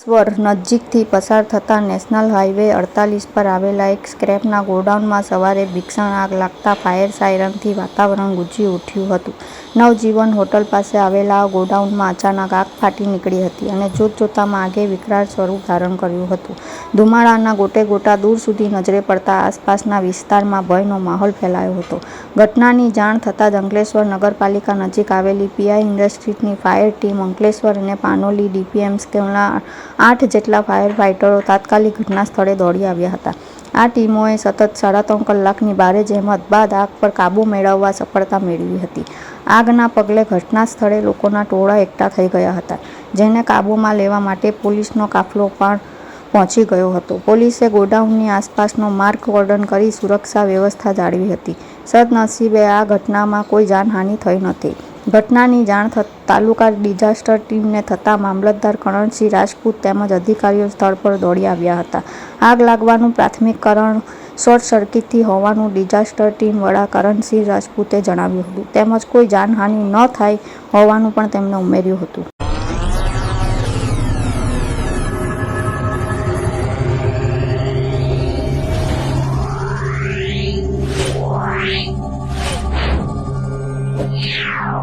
અંકલેશ્વર નજીકથી પસાર થતા નેશનલ હાઈવે અડતાલીસ પર આવેલા એક સ્ક્રેપના ગોડાઉનમાં સવારે ભીષણ આગ લાગતા ફાયર સાયરનથી વાતાવરણ ગુંજી ઉઠ્યું હતું. નવજીવન હોટલ પાસે આવેલા ગોડાઉનમાં અચાનક આગ ફાટી નીકળી હતી અને જોતજોતામાં આગે વિકરાળ સ્વરૂપ ધારણ કર્યું હતું. ધુમાડાના ગોટે ગોટા દૂર સુધી નજરે પડતા આસપાસના વિસ્તારમાં ભયનો માહોલ ફેલાયો હતો. ઘટનાની જાણ થતાં જ અંકલેશ્વર નગરપાલિકા નજીક આવેલી પીઆઈ ઇન્ડસ્ટ્રીઝની ફાયર ટીમ અંકલેશ્વર અને પાનોલી ડીપીએમ સ્કેલના આઠ જેટલા ફાયર ફાઇટરો તાત્કાલિક ઘટના સ્થળે દોડી આવ્યા હતા. આ ટીમોએ સતત સાડા ત્રણ કલાકની ભારે જહેમત બાદ આગ પર કાબૂ મેળવવા સફળતા મેળવી હતી. આગના પગલે ઘટના સ્થળે લોકોના ટોળા એકઠા થઈ ગયા હતા, જેને કાબૂમાં લેવા માટે પોલીસનો કાફલો પણ પહોંચી ગયો હતો. પોલીસે ગોડાઉનની આસપાસનો માર્ક કોર્ડન કરી સુરક્ષા વ્યવસ્થા જાળવી હતી. સદનસીબે આ ઘટનામાં કોઈ જાનહાનિ થઈ નથી. ઘટનાની જાણ તાલુકા ડિઝાસ્ટર ટીમને થતાં મામલતદાર કરણસિંહ રાજપૂત તેમજ અધિકારીઓ સ્થળ પર દોડી આવ્યા હતા આગ લાગવાનું પ્રાથમિક કારણ શોર્ટ સર્કિટથી હોવાનું ડિઝાસ્ટર ટીમ વડા કરણસિંહ રાજપૂતે જણાવ્યું હતું તેમજ કોઈ જાનહાનિ ન થાય હોવાનું પણ તેમણે ઉમેર્યું હતું Meow.